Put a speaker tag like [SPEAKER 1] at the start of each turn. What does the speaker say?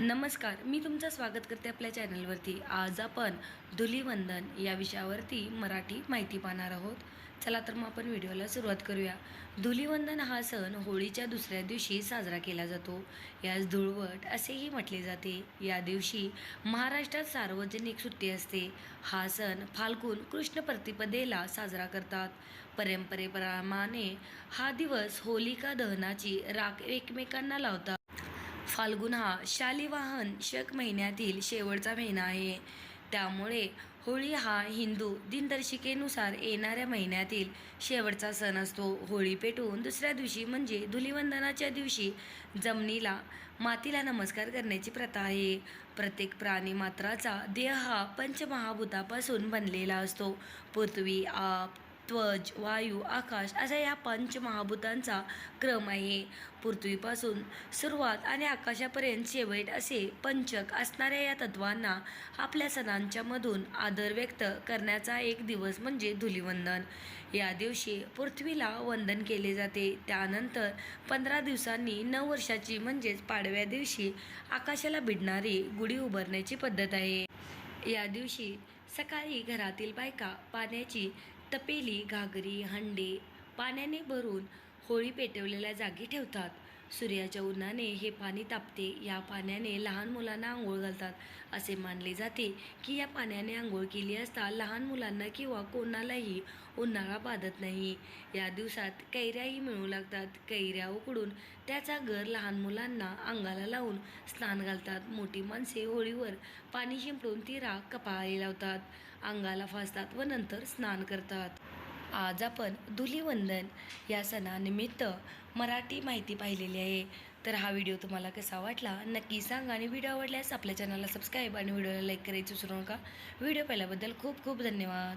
[SPEAKER 1] नमस्कार मी तुमचं स्वागत करते आपल्या चॅनलवरती. आज आपण धुलीवंदन या विषयावरती मराठी माहिती पाहणार आहोत. चला तर मग आपण व्हिडिओला सुरुवात करूया. धुलीवंदन हा सण होळीच्या दुसऱ्या दिवशी साजरा केला जातो. यास धुळवट असेही म्हटले जाते. या दिवशी महाराष्ट्रात सार्वजनिक सुट्टी असते. हा सण फाल्गुन कृष्ण प्रतिपदेला साजरा करतात. परंपरेप्रमाणे हा दिवस होलिका दहनाची राख एकमेकांना लावतात. फाल्गुन हा शालिवाहन शक महिन्यातील शेवटचा महिना आहे. त्यामुळे होळी हा हिंदू दिनदर्शिकेनुसार येणाऱ्या महिन्यातील शेवटचा सण असतो. होळी पेटवून दुसऱ्या दिवशी म्हणजे धुलिवंदनाच्या दिवशी जमिनीला मातीला नमस्कार करण्याची प्रथा आहे. प्रत्येक प्राणी मात्राचा देह हा पंचमहाभूतापासून बनलेला असतो. पृथ्वी आप त्वज वायू आकाश असा या पंचमहाभूतांचा क्रम आहे. पृथ्वीपासून सुरुवात आणि आकाशापर्यंत शेवट असे पंचक असणाऱ्या या तत्वांना आपल्या सणांच्या मधून आदर व्यक्त करण्याचा एक दिवस म्हणजे धुलिवंदन. या दिवशी पृथ्वीला वंदन केले जाते. त्यानंतर पंधरा दिवसांनी नऊ वर्षाची म्हणजेच पाडव्या दिवशी आकाशाला भिडणारी गुढी उभारण्याची पद्धत आहे. या दिवशी सकाळी घरातील बायका पाण्याची तपेली घागरी हंडे पाण्याने भरून होळी पेटवलेल्या जागी ठेवतात. सूर्याच्या उन्हाने हे पाणी तापते. या पाण्याने लहान मुलांना आंघोळ घालतात. असे मानले जाते की या पाण्याने आंघोळ केली असता लहान मुलांना किंवा कोणालाही उन्हाळा बाधत नाही. या दिवसात कैऱ्याही मिळू लागतात. कैऱ्या उकडून त्याचा घर लहान मुलांना अंगाला लावून स्नान घालतात. मोठी माणसे होळीवर पाणी शिंपडून ती राख कपाळी लावतात. अंगाला फासतात व नंतर स्नान करतात. आज आपण धुलीवंदन या सणानिमित्त मराठी माहिती पाहिलेली आहे. तर हा व्हिडिओ तुम्हाला कसा वाटला नक्की सांगा आणि व्हिडिओ आवडल्यास आपल्या चॅनलला सबस्क्राईब आणि व्हिडिओला लाईक करायचं विसरू नका. व्हिडिओ पाहिल्याबद्दल खूप खूप धन्यवाद.